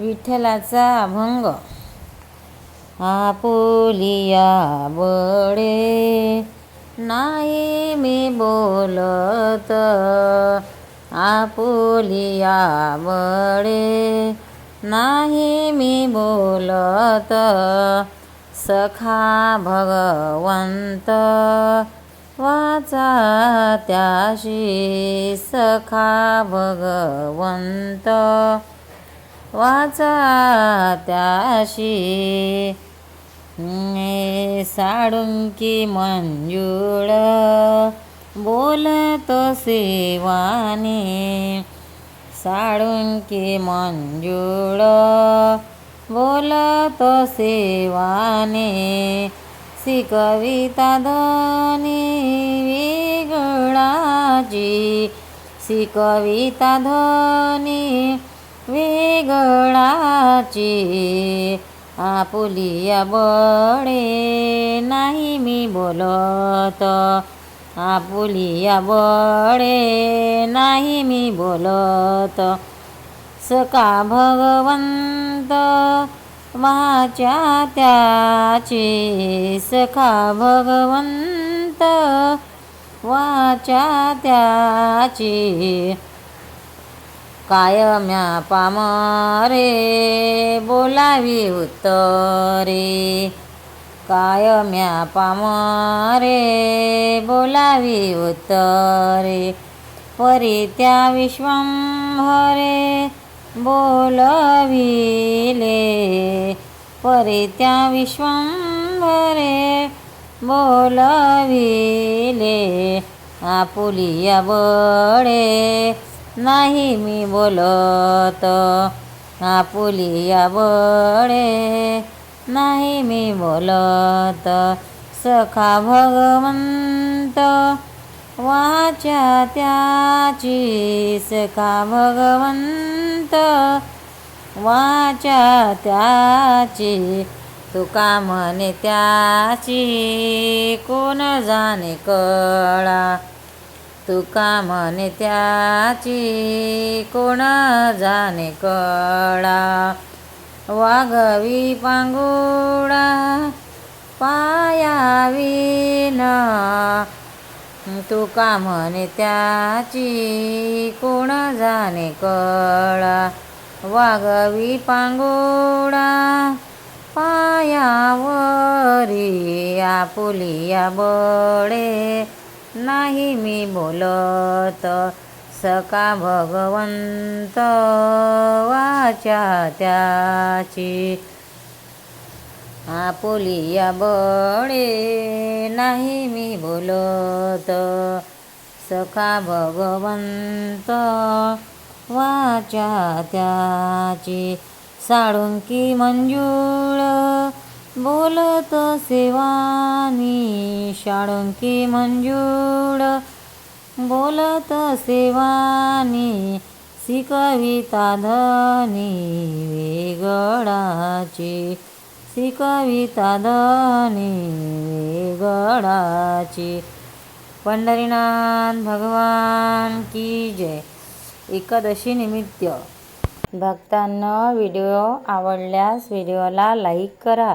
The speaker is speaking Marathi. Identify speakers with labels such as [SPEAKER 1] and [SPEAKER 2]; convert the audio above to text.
[SPEAKER 1] विठ्ठलाचा अभंग. आपुलिया बडे नाही मी बोलत. आपुलिया बडे नाही मी बोलत. सखा भगवंत वाचा त्याशी. सखा भगवंत वाचा त्याशी. साडुंकी मंजुळ. बोलतो सेवानी. साडुंकी मंजुळ. बोलतो सेवाने. शिकविता धनी वेगळाची शिकविता धनी वेगळाची. आपुलिया बळे नाही मी बोलत. आपुलिया बळे नाही मी बोलत. सका भगवंत वाच्या त्याची. सखा भगवंत वाचा त्याची. કાયમ્યા પામરે, બોલાવી ઉત્તરે. કાયમ્યા પામરે, બોલાવી ઉત્તરે. પરિત્યા વિશ્વમ હરે, બોલાવી લે. પરિત્યા વિશ્વમ હરે, બોલાવી લે. આ પુલિયા બળે नाही मी बोलत. आपुलिया बळे नाही मी बोलत. सखा भगवंत. वाचा त्याची सखा भगवंत. वाचा त्याची तुका म्हणे त्याची. कोण जाणे कळा. तुका म्हणे त्याची? कोण जाणे कळा? वागवी पांगुळा पायावीन तुका म्हणे त्याची? कोण जाणे कळा? वाघवी पांगुळा पायावरी आपुलिया बळे नाही मी बोलत. सका भगवंत वाचा त्याची. आपुलिया बळे नाही मी बोलत. सखा भगवंत वाचा त्याची. साळुंकी मंजूळ बोलत सेवानी शाळुंकी मंजूळ. बोलत सेवानी शिकविता धनी वेगळाची. शिकविता धनी वेगळाची. पंढरीनाथ भगवान की जय. एकादशी निमित्त. भक्तांना व्हिडिओ आवडल्यास व्हिडिओला लाईक करा.